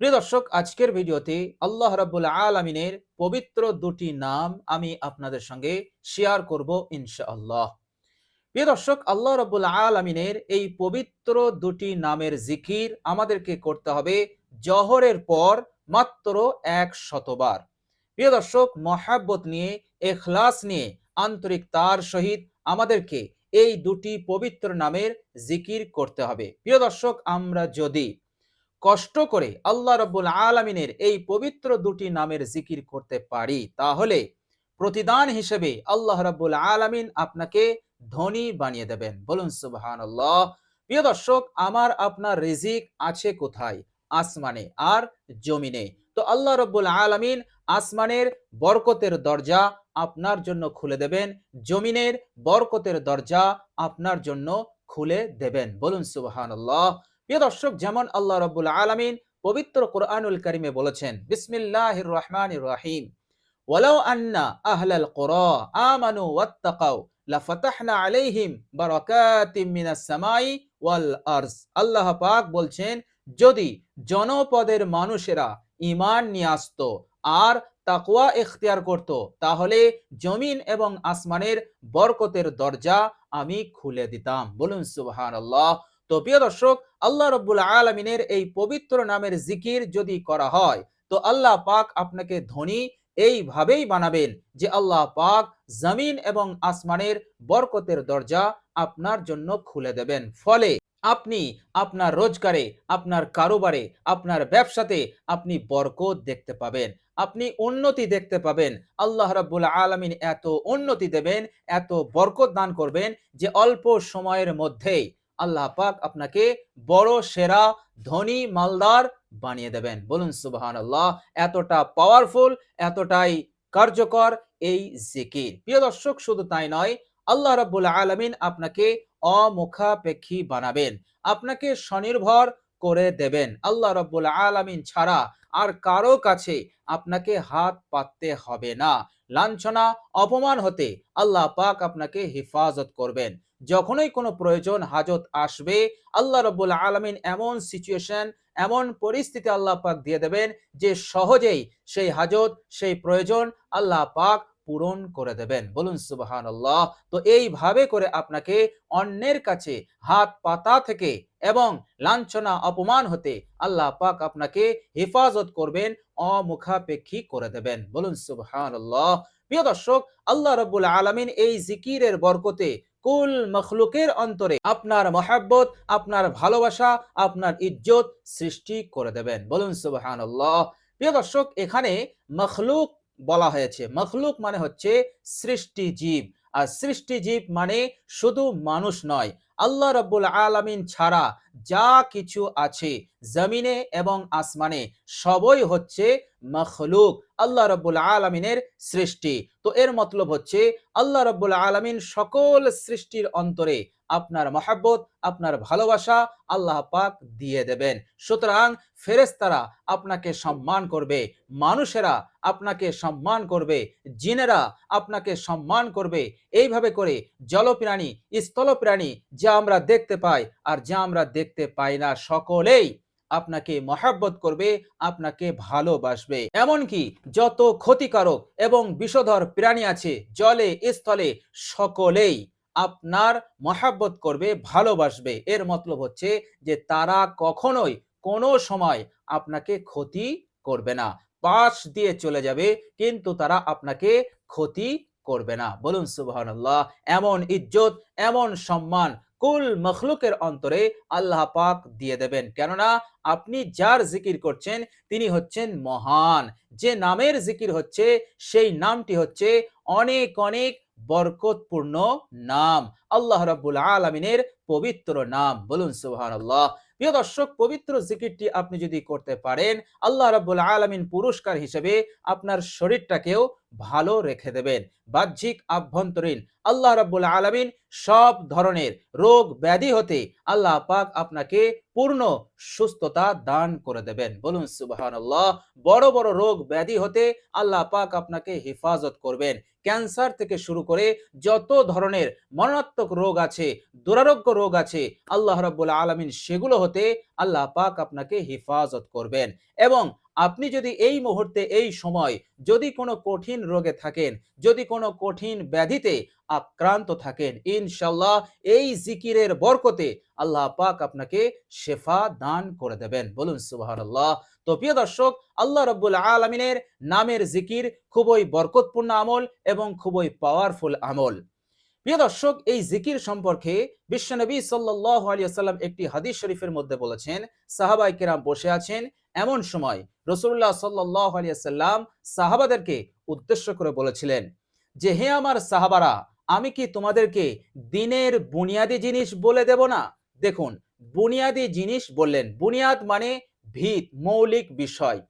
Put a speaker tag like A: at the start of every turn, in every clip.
A: প্রিয় দর্শক, আজকের ভিডিওতে আল্লাহ রাব্বুল আলামিনের পবিত্র দুটি নাম আমি আপনাদের সঙ্গে শেয়ার করব ইনশাআল্লাহ। প্রিয় দর্শক, আল্লাহ রাব্বুল আলামিনের এই পবিত্র দুটি নামের জিকির আমাদেরকে করতে হবে জহরের পর মাত্র এক শতবার। প্রিয় দর্শক, মহাব্বত নিয়ে, এখলাস নিয়ে আন্তরিকতার সহিত আমাদেরকে এই দুটি পবিত্র নামের জিকির করতে হবে। প্রিয় দর্শক, আমরা যদি কষ্ট করে আল্লাহ রব্বুল আলমিনের এই পবিত্র দুটি নামের জিকির করতে পারি, তাহলে প্রতিদান হিসেবে আল্লাহ রব্বুল আলমিন আপনাকে ধনী বানিয়ে দেবেন। বলুন সুবহান আল্লাহ প্রিয় দর্শক, আমার আপনার রিজিক আছে কোথায়? আসমানে আর জমিনে। তো আল্লাহ রব্বুল আলমিন আসমানের বরকতের দরজা আপনার জন্য খুলে দেবেন, জমিনের বরকতের দরজা আপনার জন্য খুলে দেবেন। বলুন সুবহান আল্লাহ প্রিয় দর্শক, যেমন আল্লাহ রব্বুল আলমিন পবিত্র কোরআনুল করিমে বলেছেন, বিসমিল্লাহির রহমানির রহিম, ওয়ালাউ আন্না আহলাল কুরা আমানু ওয়াত্তাকাউ লাফাতাহনা আলাইহিম বারাকাতিম মিনাস সামাই ওয়াল আল্লাহ পাক বলছেন, যদি জনপদের মানুষেরা ঈমান নিয়ে আসতো আর তাকওয়া ইখতিয়ার করত, তাহলে জমিন এবং আসমানের বরকতের দরজা আমি খুলে দিতাম। বলুন সুবহানাল্লাহ। তো প্রিয় দর্শক, আল্লাহ রব্বুল আলমিনের এই পবিত্র নামের জিকির যদি করা হয়, তো আল্লাহ পাক আপনাকে ধনী এইভাবেই বানাবেন যে আল্লাহ পাক জমিন এবং আসমানের বরকতের দরজা আপনার জন্য খুলে দেবেন। ফলে আপনি আপনার রোজগারে, আপনার কারোবারে, আপনার ব্যবসাতে আপনি বরকত দেখতে পাবেন, আপনি উন্নতি দেখতে পাবেন। আল্লাহ রাব্বুল আলমিন এত উন্নতি দেবেন, এত বরকত দান করবেন যে অল্প সময়ের মধ্যেই আল্লাহ পাক আপনাকে বড়, সেরা, ধনী, মালদার বানিয়ে দেবেন। বলুন সুবহান আল্লাহ এতটা পাওয়ারফুল এতটাই কার্যকর এই জিকির। প্রিয় দর্শক, শুধু তাই নয়, আল্লাহ রাব্বুল আলমিন আপনাকে অমুখাপেক্ষী বানাবেন। আপনাকে স্বনির্ভর করে দেবেন। আল্লাহ রব্বুল আলমিন ছাড়া আর কারও কাছে আপনাকে হাত পাততে হবে না। লাঞ্ছনা, অপমান হতে আল্লাহ পাক আপনাকে হেফাজত করবেন। যখনই কোনো প্রয়োজন হাজত আসবে, আল্লাহ রব্বুল আলমিন এমন সিচুয়েশন এমন পরিস্থিতি আল্লাহ পাক দিয়ে দেবেন যে সহজেই সেই হাজত, সেই প্রয়োজন আল্লাহ পাক পূরণ করে দেবেন। বলুন সুবাহান আল্লাহ তো এইভাবে করে আপনাকে অন্যের কাছে হাত পাতা থেকে এবং লাঞ্ছনা, অপমান হতে আল্লাহ পাক আপনাকে হেফাজত করবেন, অমুখাপেক্ষী করে দেবেন। বলুন সুবহান আল্লাহ প্রিয় দর্শক, আল্লাহ রব্বুল আলমিন এই জিকিরের বরকতে কুল মখলুকের অন্তরে আপনার মহাব্বত, আপনার ভালোবাসা, আপনার ইজ্জত সৃষ্টি করে দেবেন। বলুন সুবাহান প্রিয় দর্শক, এখানে মখলুক বলা হয়েছে। মখলুক মানে হচ্ছে সৃষ্টি জীব আর সৃষ্টি জীব মানে শুধু মানুষ নয় আল্লাহ রব্বুল আলমিন ছাড়া যা কিছু আছে জমিনে এবং আসমানে সবই হচ্ছে মখলুক, আল্লাহ রব্বুল আলমিনের সৃষ্টি। তো এর মতলব হচ্ছে আল্লাহ রব্বুল আলমিন সকল সৃষ্টির অন্তরে আপনার মহাব্বত, আপনার ভালোবাসা আল্লাহ পাক দিয়ে দেবেন। সুতরাং ফেরেস্তারা আপনাকে সম্মান করবে, মানুষেরা আপনাকে সম্মান করবে, জিনেরা আপনাকে সম্মান করবে। এইভাবে করে জলপ্রাণী, স্থলপ্রাণী যা আমরা দেখতে পাই আর যা আমরা দেখতে পাই না, সকলেই আপনাকে মহাব্বত করবে, আপনাকে ভালোবাসবে। এমনকি যত ক্ষতিকারক এবং বিষধর প্রাণী আছে, জলে, স্থলে, সকলেই আপনার মহাব্বত করবে, ভালোবাসবে। এর মতলব হচ্ছে যে তারা কখনোই কোনো সময় আপনাকে ক্ষতি করবে না। পাশ দিয়ে চলে যাবে, কিন্তু তারা আপনাকে ক্ষতি করবে না। বলুন সুবহানাল্লাহ, এমন ইজ্জত, এমন সম্মান কুল মখলুকের অন্তরে আল্লাহ পাক দিয়ে দেবেন। কেননা আপনি যার জিকির করছেন, তিনি হচ্ছেন মহান। যে নামের জিকির হচ্ছে, সেই নামটি হচ্ছে অনেক অনেক বরকতপূর্ণ নাম। আল্লাহ রাব্বুল আলমিনের পবিত্র নাম। বলুন সুবহান আল্লাহ প্রিয় দর্শক, পবিত্র জিকিরটি আপনি যদি করতে পারেন, আল্লাহ রাব্বুল আলমিন পুরস্কার হিসেবে আপনার শরীরটাকেও ভালো রেখে দেবেন। বাহ্যিক আভ্যন্তরীণ, আল্লাহ রাব্বুল আলমিন সব ধরনের রোগ ব্যাধি হতে আল্লাহ পাক আপনাকে পূর্ণ সুস্থতা দান করে দেবেন। বলুন সুবাহান বড় বড় রোগ ব্যাধি হতে আল্লাহ পাক আপনাকে হেফাজত করবেন। ক্যান্সার থেকে শুরু করে যত ধরনের মরণাত্মক রোগ আছে, দুরারোগ্য রোগ আছে, আল্লাহ রাব্বুল আলামিন সেগুলো হতে আল্লাহ পাক আপনাকে হেফাজত করবেন। এবং আপনি যদি এই মুহূর্তে, এই সময় যদি কোনো কঠিন রোগে থাকেন, যদি কোনো কঠিন ব্যাধিতে আক্রান্ত থাকেন ইনশাল্লাহ এই জিকিরের বরকতে আল্লাহ পাক আপনাকে শেফা দান করে দেবেন। বলুন, সুবহানাল্লাহ। তো প্রিয় দর্শক, আল্লাহ রব্বুল আলমিনের নামের জিকির খুবই বরকতপূর্ণ আমল এবং খুবই পাওয়ারফুল আমল। প্রিয় দর্শক, এই জিকির সম্পর্কে বিশ্বনবী সাল্লাহ আলিয়াল্লাম একটি হাদিস শরীফের মধ্যে বলেছেন সাহাবাই কেরাম বসে আছেন এমন সময় রসুল্লাহ সাল্লাহ আলিয়াল্লাম সাহাবাদেরকে উদ্দেশ্য করে বলেছিলেন যে, হে আমার সাহাবারা, আমি কি তোমাদেরকে দিনের বুনিয়াদি জিনিস বলে দেব না? দেখুন, বুনিয়াদি জিনিস বললেন, বুনিয়াদ মানে ভিত, মৌলিক বিষয়।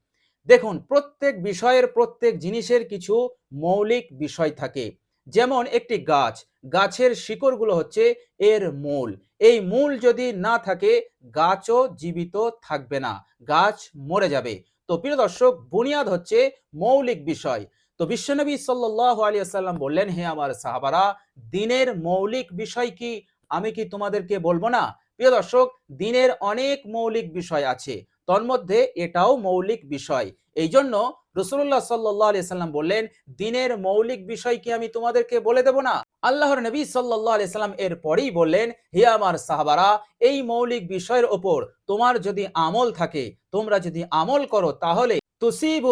A: দেখুন, প্রত্যেক বিষয়ের প্রত্যেক জিনিসের কিছু মৌলিক বিষয় থাকে। যেমন একটি গাছ, গাছের শিকড়গুলো হচ্ছে এর মূল। এই মূল যদি না থাকে, গাছও জীবিত থাকবে না, গাছ মরে যাবে। তো প্রিয় দর্শক, বুনিয়াদ হচ্ছে মৌলিক বিষয়। তো বিশ্বনবী সাল্লাহ আলিয়াল্লাম বললেন, হে আমার সাহাবারা, দিনের মৌলিক বিষয় কি? আমি কি তোমাদেরকে বলব না? প্রিয় দর্শক, দিনের অনেক মৌলিক বিষয় আছে, তন্মধ্যে এটাও মৌলিক বিষয়। এই জন্য রসুল্লাহ সাল্লাহ আলি সাল্লাম বললেন, দিনের মৌলিক বিষয় কি আমি তোমাদেরকে বলে দেব না? আল্লাহর নবী সাল্লাহ আলি সাল্লাম এর পরেই বললেন, হে আমার সাহাবারা, এই মৌলিক বিষয়ের ওপর তোমার যদি আমল থাকে, তোমরা যদি আমল করো, তাহলে তুসিবু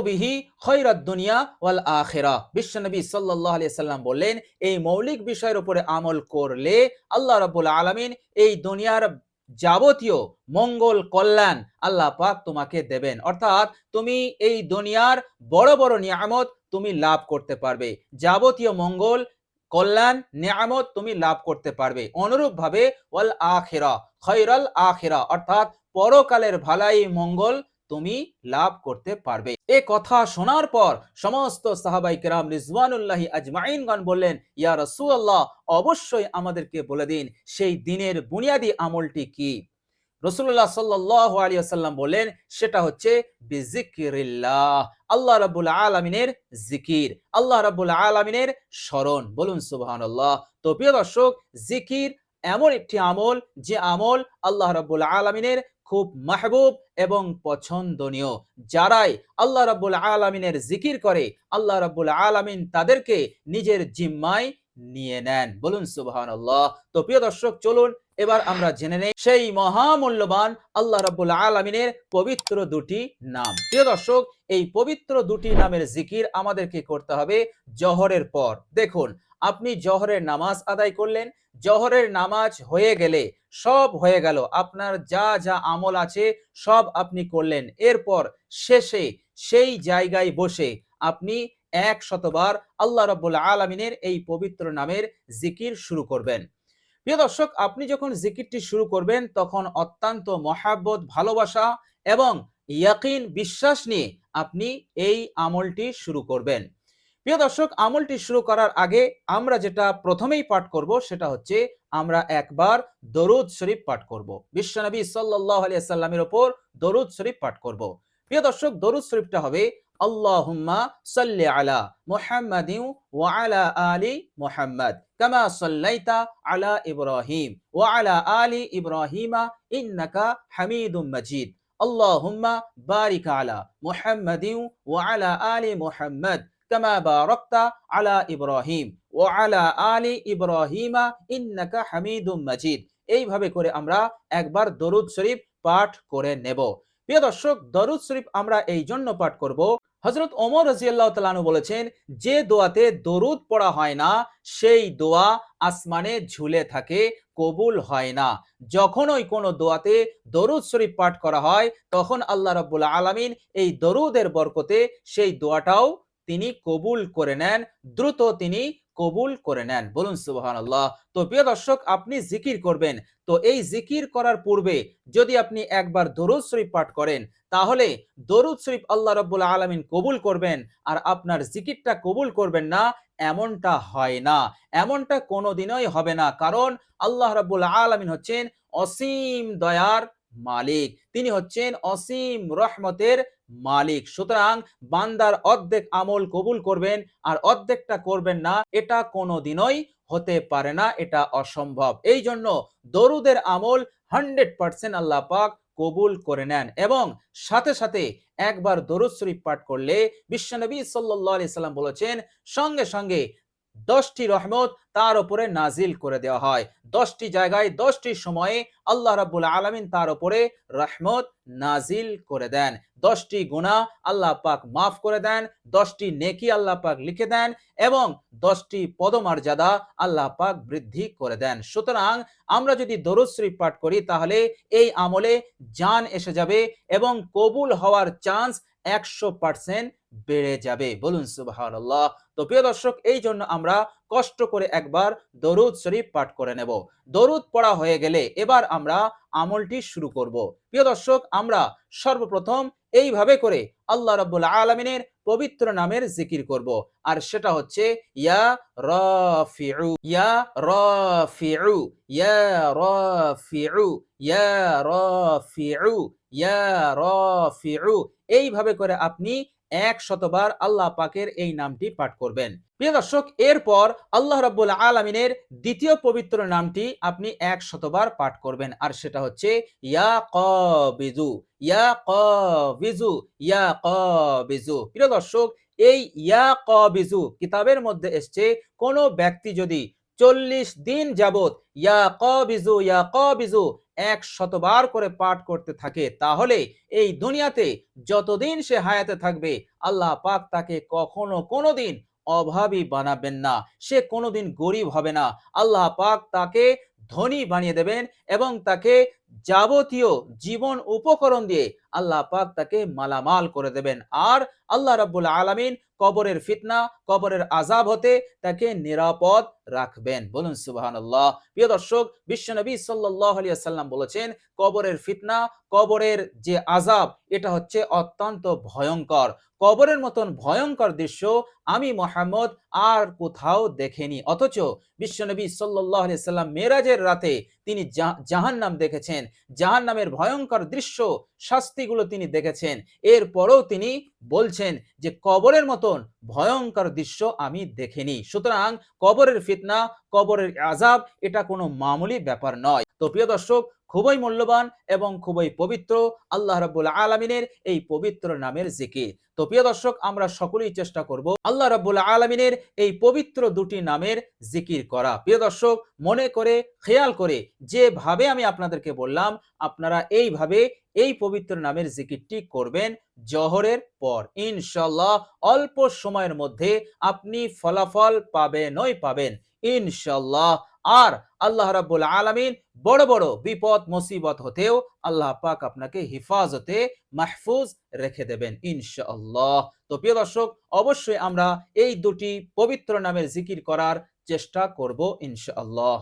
A: খৈরাত দুনিয়া ওয়াল আখেরা। বিশ্বনবী সাল্লাহ আলি সাল্লাম বললেন, এই মৌলিক বিষয়ের উপরে আমল করলে আল্লাহ রাবুল আলমিন এই দুনিয়ার যাবতীয় মঙ্গল কল্যাণ আল্লাহ পাক তোমাকে দেবেন। অর্থাৎ তুমি এই দুনিয়ার বড় বড় নিয়ামত তুমি লাভ করতে পারবে। যাবতীয় মঙ্গল কল্যাণ নিয়ামত তুমি লাভ করতে পারবে। অনুরূপ ভাবে ওয়াল আখেরা খৈরাল আখেরা, অর্থাৎ পরকালের ভালাই মঙ্গল তুমি লাভ করতে পারবে। এ কথা শোনার পর সমস্ত সাহাবাই কেরাম রিজওয়ানুল্লাহি আজমাইনগণ বললেন, ইয়া রসুল্লাহ অবশ্যই আমাদেরকে বলে দিন, সেই দিনের বুনিয়াদী আমলটি কি? রসুল্লাহ সাল্লাহ আলিয়াল্লাম বললেন, সেটা হচ্ছে বিজিকিরিল্লাহ, আল্লাহ রাবুল আলমিনের জিকির, আল্লাহ রাবুল আলমিনের স্মরণ। বলুন সুবাহান আল্লাহ তো প্রিয় দর্শক, জিকির এমন একটি আমল, যে আমল আল্লাহ রাবুল আলমিনের খুব মাহবুব এবং পছন্দনীয়। যারাই আল্লাহ রাব্বুল আলমিনের জিকির করে, আল্লাহ রাব্বুল আলমিন তাদেরকে নিজের জিম্মায় নিয়ে নেন। বলুন সুবহান আল্লাহ তো প্রিয় দর্শক, চলুন এবার আমরা জেনে নেই সেই মহামূল্যবান আল্লাহ রাব্বুল আলমিনের পবিত্র দুটি নাম। প্রিয় দর্শক, এই পবিত্র দুটি নামের জিকির আমাদেরকে করতে হবে জহরের পর। দেখুন, আপনি জহরের নামাজ আদায় করলেন জহরের নামাজ হয়ে গেলে সব হয়ে গেল। আপনার যা যা আমল আছে সব আপনি করলেন। এরপর শেষে সেই জায়গায় বসে আপনি এক শতবার আল্লাহ রব্বুল আলমিনের এই পবিত্র নামের জিকির শুরু করবেন। প্রিয় দর্শক, আপনি যখন জিকিরটি শুরু করবেন, তখন অত্যন্ত মহাব্বত, ভালোবাসা এবং ইয়াকিন, বিশ্বাস নিয়ে আপনি এই আমলটি শুরু করবেন। প্রিয় দর্শক, আমলটি শুরু করার আগে আমরা যেটা প্রথমেই পাঠ করব সেটা হচ্ছে আমরা একবার দরুদ শরীফ পাঠ করব। বিশ্বনবী সাল্লাহ আলিয়া সাল্লামের ওপর দরুদ শরীফ পাঠ করব। প্রিয় দর্শক, দরুদ শরীফটা হবে আল্লাহুম্মা সাল্লি আলা ওয়া আলি মুহাম্মাদ, কামা সাল্লাইতা আলা ইব্রাহিম ওয়া আলা আলি ইব্রাহিমা ইন্নাকা হামিদুম মাজিদ। আল্লাহুম্মা বারিক আলা মুহাম্মাদিন ওয়া আলা আলি মুহাম্মাদ কামা বারাকতা আলা ইব্রাহিম ও আলা আলি ইব্রাহিমা ইন্নাকা হামিদুম এইভাবে করে আমরা একবার দরুদ শরীফ পাঠ করে নেব। প্রিয় দর্শক, দরুদ শরীফ আমরা এই জন্য পাঠ করব হজরত ওমর রাজিয়াল্লাহ তালানু বলেছেন, যে দোয়াতে দরুদ পড়া হয় না, সেই দোয়া আসমানে ঝুলে থাকে, কবুল হয় না। যখনই কোনো দোয়াতে দরুদ শরীফ পাঠ করা হয়, তখন আল্লাহ রব্বুল আলমিন এই দরুদের বরকতে সেই দোয়াটাও তিনি কবুল করে নেন, দ্রুত তিনি কবুল করে নেন। বলুন সুবহান আল্লাহ তো প্রিয় দর্শক, আপনি জিকির করবেন। তো এই জিকির করার পূর্বে যদি আপনি একবার দরুদ শরীফ পাঠ করেন, তাহলে দরুদ শরীফ আল্লাহ রব্বুল আলমিন কবুল করবেন আর আপনার জিকিরটা কবুল করবেন না, এমনটা হয় না। এমনটা কোনোদিনই হবে না, কারণ আল্লাহ রব্বুল আলমিন হচ্ছেন অসীম দয়ার মালিক। তিনি হচ্ছেন অসীম রহমতের মালিক। সুতরাং বান্দার অর্ধেক আমল কবুল করবেন আর অর্ধেকটা করবেন না, এটা কোনো দিনই হতে পারে না, এটা অসম্ভব। এই জন্য দরুদের আমল হান্ড্রেড পার্সেন্ট আল্লাহ পাক কবুল করে নেন এবং সাথে সাথে একবার দরুদ শরীফ পাঠ করলে বিশ্বনবী সাল্লাহ সাল্লাম বলেছেন, সঙ্গে সঙ্গে দশটি রহমত তার উপরে নাজিল করে দেওয়া হয়। দশটি জায়গায় দশটি সময়ে আল্লাহ রাবুল আলমিন তার উপরে রহমত নাজিল করে দেন। দশটি গুণা আল্লাহ পাক মাফ করে দেন, দশটি নেকি আল্লাহ পাক লিখে দেন এবং দশটি পদমর্যাদা আল্লাহ পাক বৃদ্ধি করে দেন। সুতরাং আমরা যদি দরুদ পাঠ করি তাহলে এই আমলে জান এসে যাবে এবং কবুল হওয়ার চান্স একশো পার্সেন্ট বেড়ে যাবে। বলুন সুবাহ তো প্রিয় দর্শক এই জন্য আমরা কষ্ট করে একবার দরুদ শরীফ পাঠ করে নেব। দরুদ পড়া হয়ে গেলে এবার আমরা আমলটি শুরু করব। প্রিয় দর্শক, আমরা সর্বপ্রথম এইভাবে করে আল্লাহ রাব্বুল আলামিনের পবিত্র নামের জিকির করব। আর সেটা হচ্ছে, ইয়া রাফিউ ইয়া রাফিউ ইয়া রাফিউ ইয়া রাফিউ ইয়া রাফিউ। এইভাবে করে আপনি এক শতবার আল্লাহ পাকের এই নামটি পাঠ করবেন। প্রিয় দর্শক, এরপর আল্লাহ রাব্বুল আলমিনের দ্বিতীয় পবিত্র নামটি আপনি এক শতবার পাঠ করবেন আর সেটা হচ্ছে ইয়া কবিজু ইয়া কবিজু ইয়া কবিজু প্রিয় দর্শক, এই ইয়া কবিজু কিতাবের মধ্যে এসছে, কোনো ব্যক্তি যদি চল্লিশ দিন যাবত ইয়া কবিজু ইয়া কবিজু এক শতবার করে পাঠ করতে থাকে, তাহলে এই দুনিয়াতে যতদিন সে হায়াতে থাকবে, আল্লাহ পাক তাকে কখনো কোনো দিন অভাবী বানাবেন না, সে কোনোদিন গরিব হবে না। আল্লাহ পাক তাকে ধনী বানিয়ে দেবেন এবং তাকে যাবতীয় জীবন উপকরণ দিয়ে আল্লাহ পাক তাকে মালামাল করে দেবেন। আর আল্লাহ রাব্বুল আলামিন কবরের ফিতনা, কবরের আজাব হতে তাকে নিরাপদ রাখবেন। বলুন সুবাহান আল্লাহ প্রিয় দর্শক বিশ্বনবী সাল্লাহ আলিয়া সাল্লাম বলেছেন, কবরের ফিতনা, কবরের যে আজাব এটা হচ্ছে অত্যন্ত ভয়ঙ্কর। কবরের মতন ভয়ঙ্কর দৃশ্য আমি মোহাম্মদ আর কোথাও দেখেনি। অথচ বিশ্বনবী সাল্লাহ সাল্লাম মেরাজের রাতে তিনি জাহান নাম দেখেছেন। জাহান নামের ভয়ঙ্কর দৃশ্য, শাস্তিগুলো তিনি দেখেছেন। এরপরেও তিনি বলছেন যে, কবরের মতন ভয়ঙ্কর দৃশ্য আমি দেখিনি। সুতরাং কবরের ফিতনা, কবরের আজাব এটা কোনো মামুলি ব্যাপার নয়। তো প্রিয় দর্শক খুবই মূল্যবান এবং খুবই পবিত্র আল্লাহ রাবুল আলমিনের এই পবিত্র নামের জিকির। তো প্রিয় দর্শক, আমরা সকলেই চেষ্টা করব আল্লাহ রাবুল আলমিনের এই পবিত্র দুটি নামের জিকির করা। প্রিয় দর্শক, মনে করে, খেয়াল করে, যেভাবে আমি আপনাদেরকে বললাম, আপনারা এইভাবে এই পবিত্র নামের জিকিরটি করবেন জহরের পর। ইনশাল্লাহ অল্প সময়ের মধ্যে আপনি ফলাফল পাবেনই পাবেন। ইনশাল্লাহ আর আল্লাহ রাব্বুল আলামিন বড় বড় বিপদ, মুসিবত হতেও আল্লাহ পাক আপনাকে হিফাজতে মাহফুজ রেখে দেবেন ইনশাআল্লাহ। তো প্রিয় দর্শক, অবশ্যই আমরা এই দুটি পবিত্র নামের জিকির করার চেষ্টা করব ইনশাআল্লাহ।